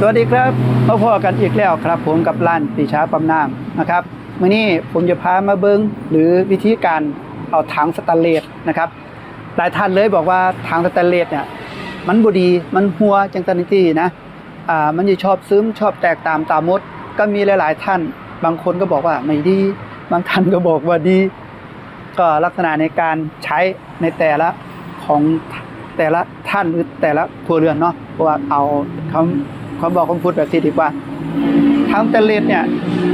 สวัสดีครับมาพอกันอีกแล้วครับ ผมกับร้านปีชาปั๊มน้ำนะครับวันนี้ผมจะพามาเบิงหรือวิธีการเอาถังสแตนเลสนะครับ หลายท่านเลยบอกว่าถังสแตนเลสเนี่ยมันบดีมันหัวจังตันทีนะอ่ามันจะชอบซึมชอบแตกตามตามมด ก็มีหลาย ๆ ท่าน บางคนก็บอกว่าไม่ดี บางท่านก็บอกว่าดี ก็ลักษณะในการใช้ในแต่ละของแต่ละท่านหรือแต่ละครัวเรือนเนาะเพราะว่าเอาคำ คำบอกคำพูดแบบนี้ดีกว่าทั้งแตเลสเนี่ย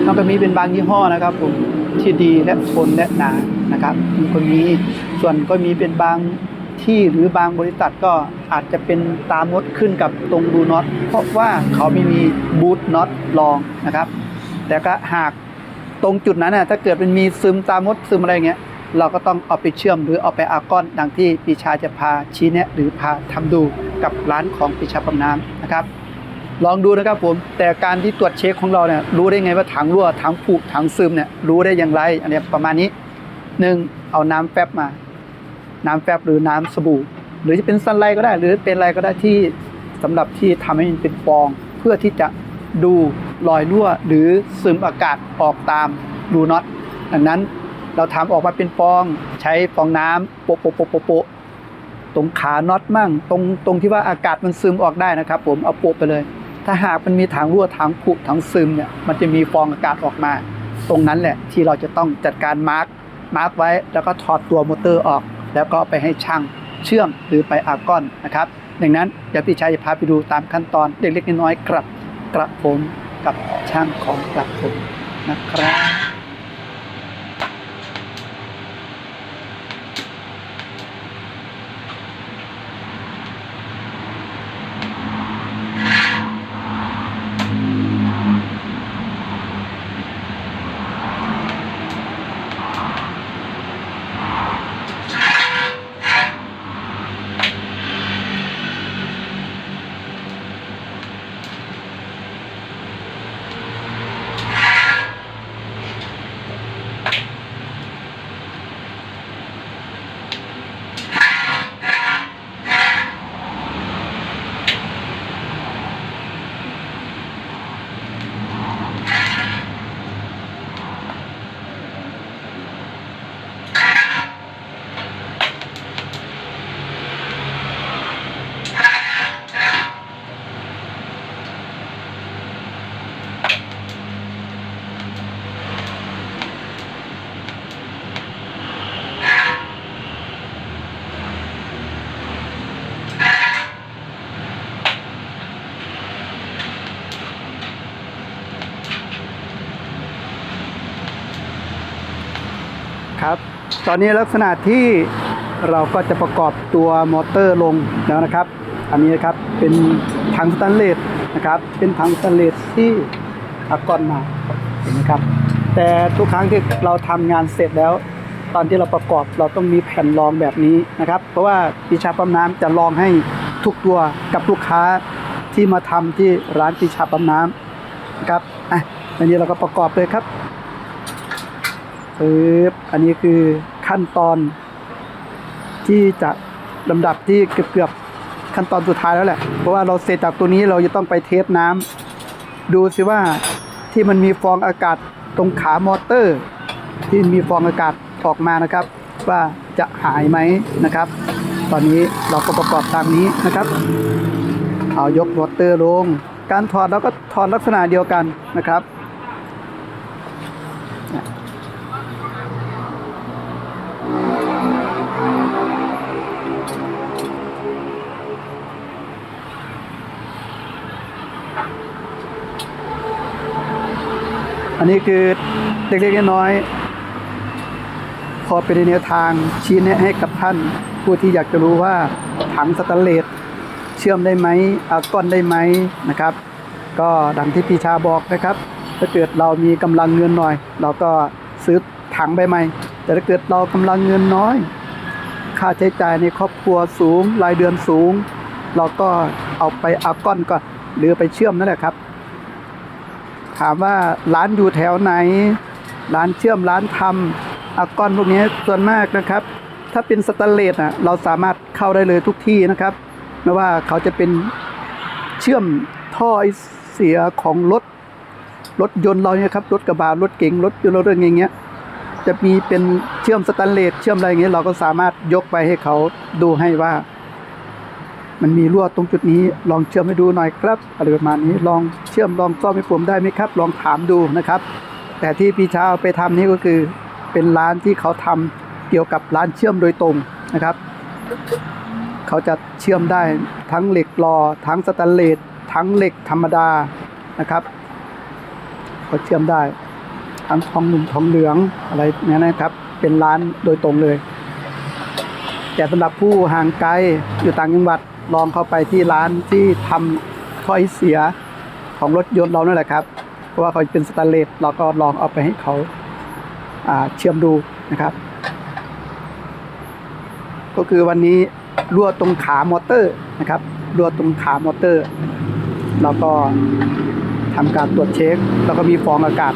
มันก็มีเป็นบางยี่ห้อนะครับผมที่ดีและทนและหนานะครับมีคนมีส่วนก็มีเป็นบางที่หรือบางบริษัทก็อาจจะเป็นตามมดขึ้นกับตรงรูน็อตเพราะว่าเขาไม่มีบูทน็อตรองนะครับ แต่ก็หากตรงจุดนั้นน่ะถ้าเกิดมันมีซึมตามมดซึมอะไรเงี้ยเราก็ต้องเอาไปเชื่อมหรือเอาไปอาก้อนดังที่ปีชาจะพาชี้แนะหรือพาทำดูกับร้านของปีชาปั๊มน้ำนะครับ ลองดูนะครับผม แต่การที่ตรวจเช็คของเราเนี่ยรู้ได้ไงว่าถังรั่วถังผุถังซึมเนี่ยรู้ได้อย่างไร อันนี้ประมาณนี้หนึ่งเอาน้ำแฟบมา น้ำแฟบหรือน้ำสบู่ หรือจะเป็นซันไลท์ก็ได้ หรือเป็นอะไรก็ได้ที่สำหรับที่ทำให้มันเป็นฟอง เพื่อที่จะดูรอยรั่ว หรือซึมอากาศออกตามรูน็อตดังนั้นเราทำออกมาเป็นฟองใช้ฟองน้ำโปะโปะโปะโปะโปะตรงขาน็อตมั่งตรงตรงที่ว่าอากาศมันซึมออกได้นะครับ ผมเอาโปะไปเลย ถ้าหากมันมีถังรั่วถังผุถังซึมเนี่ยมันจะมีฟองอากาศออกมา ตรงนั้นแหละที่เราจะต้องจัดการมาร์กมาร์กไว้ แล้วก็ถอดตัวมอเตอร์ออก แล้วก็ไปให้ช่างเชื่อมหรือไปอากอนนะครับดังนั้นเดี๋ยวพี่ชายจะพาไปดูตามขั้นตอนเล็กๆน้อยๆกรับกระผมกับช่างของกระผมนะครับ ครับ ตอนนี้ลักษณะที่เราก็จะประกอบตัวมอเตอร์ลงแล้วนะครับ อันนี้นะครับเป็นถังสแตนเลสนะครับ เป็นถังสแตนเลสที่อากอนมาเห็นไหมครับ แต่ทุกครั้งที่เราทำงานเสร็จแล้ว ตอนที่เราประกอบเราต้องมีแผ่นรองแบบนี้นะครับ เพราะว่าปีชาปั๊มน้ำจะรองให้ทุกตัวกับลูกค้าที่มาทำที่ร้านปีชาปั๊มน้ำนะครับอะอันนี้เราก็ประกอบเลยครับปึ๊บอันนี้คือ ขั้นตอน ที่จะลำดับที่เกือบๆขั้นตอนสุดท้ายแล้วแหละ เพราะว่าเราเสร็จจากตัวนี้เราจะต้องไปเทสน้ำดูสิว่าที่มันมีฟองอากาศตรงขามอเตอร์ ที่มีฟองอากาศออกมานะครับ ว่าจะหายไหมนะครับ ตอนนี้เราก็ประกอบตามนี้นะครับ เอายกมอเตอร์ลง การถอดเราก็ถอดลักษณะเดียวกันนะครับ อันนี้คือเล็กๆน้อยๆพอเป็นแนวทางชี้แนะให้กับท่าน ผู้ที่อยากจะรู้ว่าถังสแตนเลสเชื่อมได้ไหมอาก้อนได้ไหมนะครับ ก็ดังที่พี่ชาบอกนะครับ ถ้าเกิดเรามีกำลังเงินหน่อย เราก็ซื้อถังใบใหม่ แต่ถ้าเกิดเรากำลังเงินน้อย ค่าใช้จ่ายในครอบครัวสูงรายเดือนสูง เราก็เอาไปอาก้อนก่อนหรือไปเชื่อมนั่นแหละครับ ถามว่าร้านอยู่แถวไหน ร้านเชื่อมร้านทำอากอนพวกนี้ส่วนมากนะครับ ถ้าเป็นสแตนเลสอะเราสามารถเข้าได้เลยทุกที่นะครับไม่ว่าเขาจะเป็นเชื่อมท่อไอเสียของรถรถยนต์เราเนี่ยครับรถกระบะรถเก๋งรถยนต์รถอย่างเงี้ยจะมีเป็นเชื่อมสแตนเลสเชื่อมอะไรอย่างเงี้ยเราก็สามารถยกไปให้เขาดูให้ว่า มันมีรั่วตรงจุดนี้ ลองเชื่อมให้ดูหน่อยครับอะไรประมาณนี้ลองเชื่อมลองซ่อมให้ผมได้ไหมครับ ลองถามดูนะครับ แต่ที่พี่เชาไปทำนี่ก็คือเป็นร้านที่เขาทำเกี่ยวกับร้านเชื่อมโดยตรงนะครับ เขาจะเชื่อมได้ทั้งเหล็กรอทั้งสแตนเลสทั้งเหล็กธรรมดานะครับเขาเชื่อมได้ทั้งทองหนุ่มทองเหลืองอะไรเนี่ยนะครับ เป็นร้านโดยตรงเลย แต่สำหรับผู้ห่างไกลอยู่ต่างจังหวัด ลองเข้าไปที่ร้านที่ทำถ้อยเสียของรถยนต์เรานั่นแหละครับ เพราะว่าเขาเป็นสแตนเลสเราก็ลองเอาไปให้เขาอ่าเชื่อมดูนะครับ ก็คือวันนี้รั่วตรงขามอเตอร์นะครับรั่วตรงขามอเตอร์เราก็ทำการตรวจเช็ค แล้วก็มีฟองอากาศ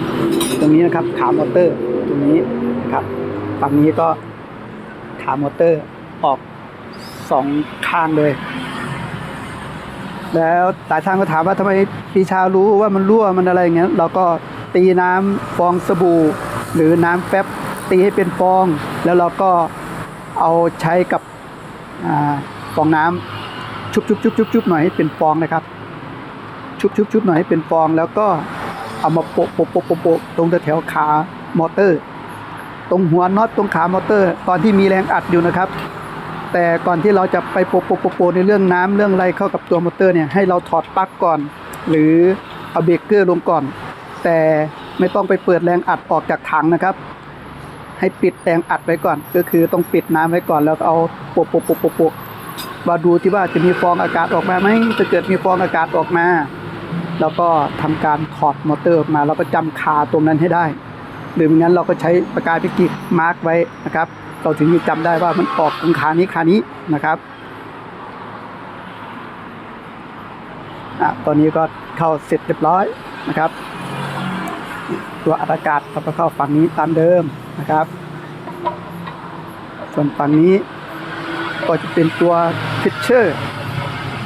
ตรงนี้นะครับ ขามอเตอร์ตรงนี้นะครับฝั่งนี้ก็ขามอเตอร์ออก สองข้างเลย แล้วหลายท่านก็ถามว่าทำไมปีชารู้ว่ามันรั่วมันอะไรอย่างเงี้ยเราก็ตีน้ำฟองสบู่ หรือน้ำแป๊บตีให้เป็นฟอง แล้วเราก็เอาใช้กับอฟองน้ำชุบชุบชุบชุบชุบหน่อยให้เป็นฟองนะครับ ชุบชุบชุบหน่อยให้เป็นฟองแล้วก็เอามาโปะโปะโปะโปะตรงแถวขามอเตอร์ ตรงหัวน็อตตรงขามอเตอร์ ตอนที่มีแรงอัดอยู่นะครับ แต่ก่อนที่เราจะไปโปะโปะโปะโปะในเรื่องน้ำเรื่องอะไรเข้ากับตัวมอเตอร์เนี่ยให้เราถอดปลั๊กก่อน หรือเอาเบรกเกอร์ลงก่อน แต่ไม่ต้องไปเปิดแรงอัดออกจากถังนะครับ ให้ปิดแรงอัดไว้ก่อน ก็คือต้องปิดน้ำไว้ก่อนแล้วเอาโปะโปะโปะโปะโปะมาดูที่ว่าจะมีฟองอากาศออกมาไหมถ้าเกิดมีฟองอากาศออกมา แล้วก็ทำการถอดมอเตอร์ออกมาแล้วก็จำคาตรงนั้นให้ได้ หรือไม่งั้นเราก็ใช้ปากกาพิกิกมาร์กไว้นะครับ เราถึงจะจำได้ว่ามันออกตรงขานี้ขานี้นะครับอะตอนนี้ก็เข้าเสร็จเรียบร้อยนะครับ ตัวอัดอากาศเราก็เข้าฝั่งนี้ตามเดิมนะครับ ส่วนฝั่งนี้ก็จะเป็นตัวพิชเชอร์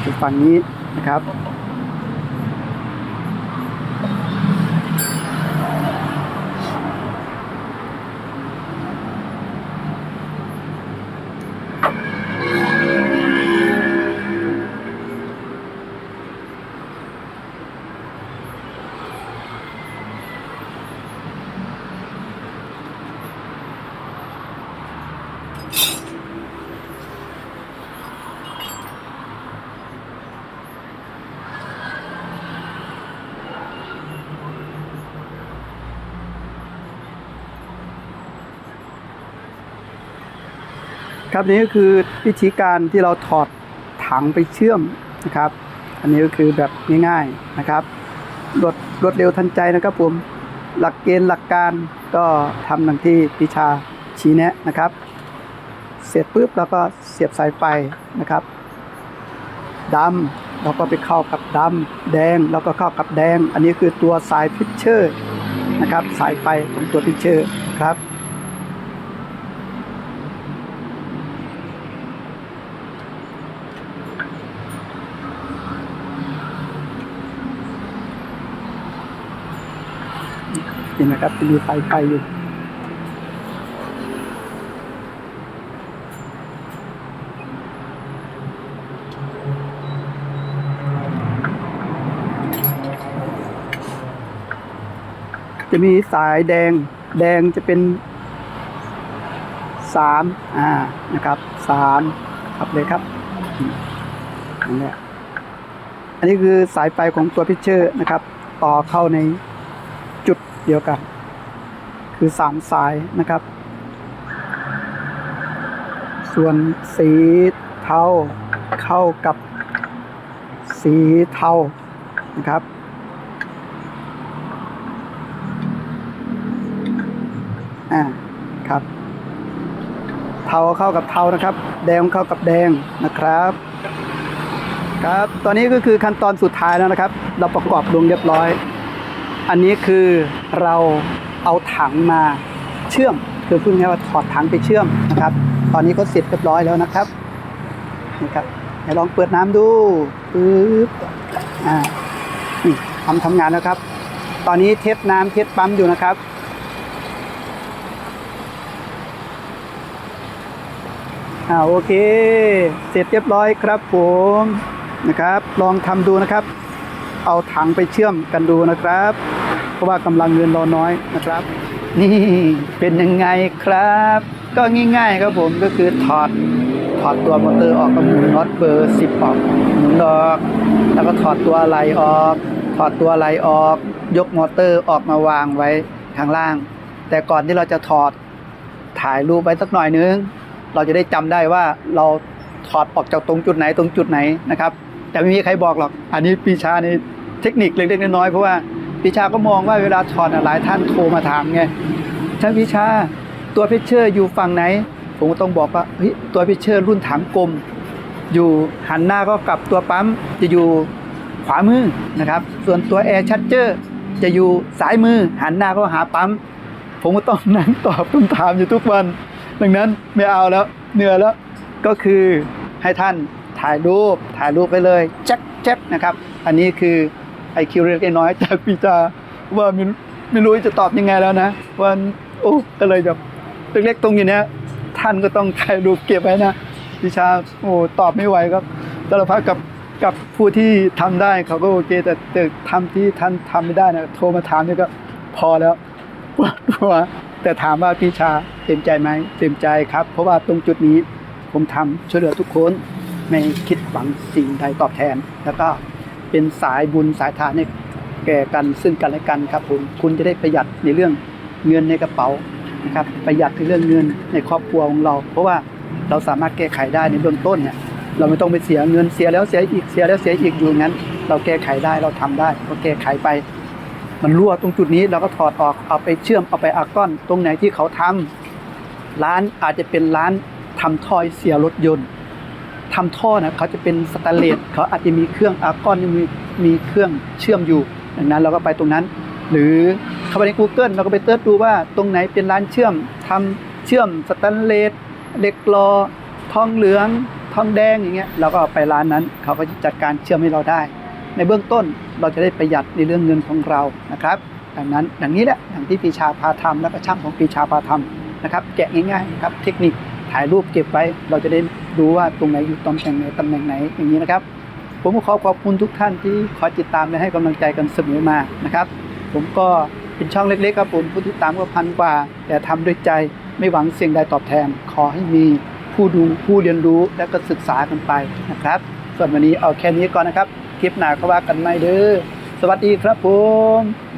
อยู่ฝั่งนี้นะครับ ครับนี่ก็คือวิธีการที่เราถอดถังไปเชื่อมนะครับ อันนี้ก็คือแบบง่ายๆนะครับรวดรวดเร็วทันใจนะครับผมหลักเกณฑ์หลักการก็ทำดังที่พิชาชี้แนะนะครับ เสร็จปุ๊บแล้วก็เสียบสายไฟนะครับดำแล้วก็ไปเข้ากับดำแดงแล้วก็เข้ากับแดง อันนี้คือตัวสายพิชเชอร์นะครับ สายไฟของตัวพิชเชอร์ครับ เห็นไหมครับจะมีไฟไฟอยู่จะมีสายแดง แดงจะเป็นสามอ่า นะครับสามครับเลยครับอืมนั่นแหละอันนี้คือสายไฟของตัวพิเชอร์นะครับ ต่อเข้าใน เดียวกัน คือสามสายนะครับ ส่วนสีเทาเข้ากับสีเทานะครับ อ่า ครับ เทาเข้ากับเทานะครับ แดงเข้ากับแดงนะครับ ครับ ตอนนี้ก็คือขั้นตอนสุดท้ายแล้วนะครับ เราประกอบลงเรียบร้อย อันนี้คือเราเอาถังมาเชื่อม คือพูดง่ายว่าถอดถังไปเชื่อมนะครับ ตอนนี้ก็เสร็จเรียบร้อยแล้วนะครับนี่ครับลองเปิดน้ำดูปึ๊บอ่าทำทำงานนะครับ ตอนนี้เทสน้ำเทสปั๊มอยู่นะครับอ่าโอเค เสร็จเรียบร้อยครับผมนะครับ ลองทำดูนะครับ เอาถังไปเชื่อมกันดูนะครับ ราะว่ากำลังเงินเราน้อยนะครับ นี่เป็นยังไงครับ ก็ง่ายๆครับผมก็คือถอดถอดตัวมอเตอร์ออกกับหมุนน็อตเบอร์ 10 ออกหมุนออก แล้วก็ถอดตัวไหลออก ถอดตัวไหลออก ยกมอเตอร์ออกมาวางไว้ข้างล่าง แต่ก่อนที่เราจะถอดถ่ายรูปไว้สักหน่อยนึง เราจะได้จำได้ว่าเราถอดออกจากตรงจุดไหนตรงจุดไหนนะครับ แต่ไม่มีใครบอกหรอก อันนี้ปีชาในเทคนิคเล็กๆน้อยๆเพราะว่า ปีชาก็มองว่าเวลาถอดอะหลายท่านโทรมาถามไงท่านวิชาตัวพิเชอร์อยู่ฝั่งไหน ผมก็ต้องบอกว่าเฮ้ยตัวพิเชอร์รุ่นถังกลม อยู่หันหน้าก็กลับตัวปั๊มจะอยู่ขวามือนะครับ ส่วนตัวแอร์ชัดเจอร์จะอยู่ซ้ายมือหันหน้าก็หาปั๊มผมก็ต้องนั่งตอบคำถามอยู่ทุกวัน ดังนั้นไม่เอาแล้วเหนื่อยแล้วก็คือให้ท่านถ่ายรูปถ่ายรูปไปเลยแจ๊กแจ๊กนะครับ อันนี้คือ ไอคิวเล็กน้อยจากปีจาว่าไม่ไม่รู้จะตอบยังไงแล้วนะวันโอ้ก็เลยแบบเล็กๆตรงอยู่เนี้ยท่านก็ต้องถ่ายรูปเก็บไว้นะปีชาโอ้ตอบไม่ไหวครับสารพัดกับกับผู้ที่ทำได้เขาก็โอเค แต่แต่ทำที่ท่านทำไม่ได้นะโทรมาถามนี่ก็พอแล้วปวดหัวแต่ถามว่าพี่ชาเต็มใจไหมเต็มใจครับ เพราะว่าตรงจุดนี้ผมทำช่วยเหลือทุกคนไม่คิดหวังสิ่งใดตอบแทนแล้วก็ เป็นสายบุญสายทานให้แก่กันซึ่งกันและกันครับผมคุณจะได้ประหยัดในเรื่องเงินในกระเป๋านะครับประหยัดในเรื่องเงินในครอบครัวของเรา เพราะว่าเราสามารถแก้ไขได้ในเบื้องต้นเนี่ยเราไม่ต้องไปเสียเงินเสียแล้วเสียอีกเสียแล้วเสียอีกอยู่งั้น เราแก้ไขได้เราทำได้ก็แก้ไขไป มันรั่วตรงจุดนี้เราก็ถอดออกเอาไปเชื่อมเอาไปอาก้อน ตรงไหนที่เขาทำร้านอาจจะเป็นร้านทำท่อเสียรถยนต์ ทำท่อนะเขาจะเป็นสแตนเลสเขาอาจจะมีเครื่องอาก้อนมีมีเครื่องเชื่อมอยู่ดังนั้นเราก็ไปตรงนั้น หรือเข้าไปใน Google เราก็ไปเติร์ชดูว่าตรงไหนเป็นร้านเชื่อมทำเชื่อมสแตนเลสเหล็กกลอทองเหลืองทองแดงอย่างเงี้ยเราก็เอาไปร้านนั้นเขาก็จะจัดการเชื่อมให้เราได้ ในเบื้องต้นเราจะได้ประหยัดในเรื่องเงินของเรานะครับ ดังนั้นอย่างนี้แหละอย่างที่ปีชาพาทำแล้วก็ช่างของปีชาพาทำนะครับแกะง่ายๆนะครับเทคนิค ถ่ายรูปเก็บไว้ เราจะได้รู้ว่าตรงไหนอยู่ตำแหน่งไหนตำแหน่งไหนอย่างนี้นะครับ ผมก็ขอขอบคุณทุกท่านที่คอยติดตามและให้กำลังใจกันเสมอมานะครับ ผมก็เป็นช่องเล็กๆครับผมผู้ติดตามก็พันกว่า แต่ทำด้วยใจไม่หวังเสิ่งใดตอบแทน ขอให้มีผู้ดูผู้เรียนรู้และก็ศึกษากันไปนะครับ ส่วนวันนี้เอาแค่นี้ก่อนนะครับ คลิปหน้าก็ว่ากันไม่เด้อสวัสดีครับผม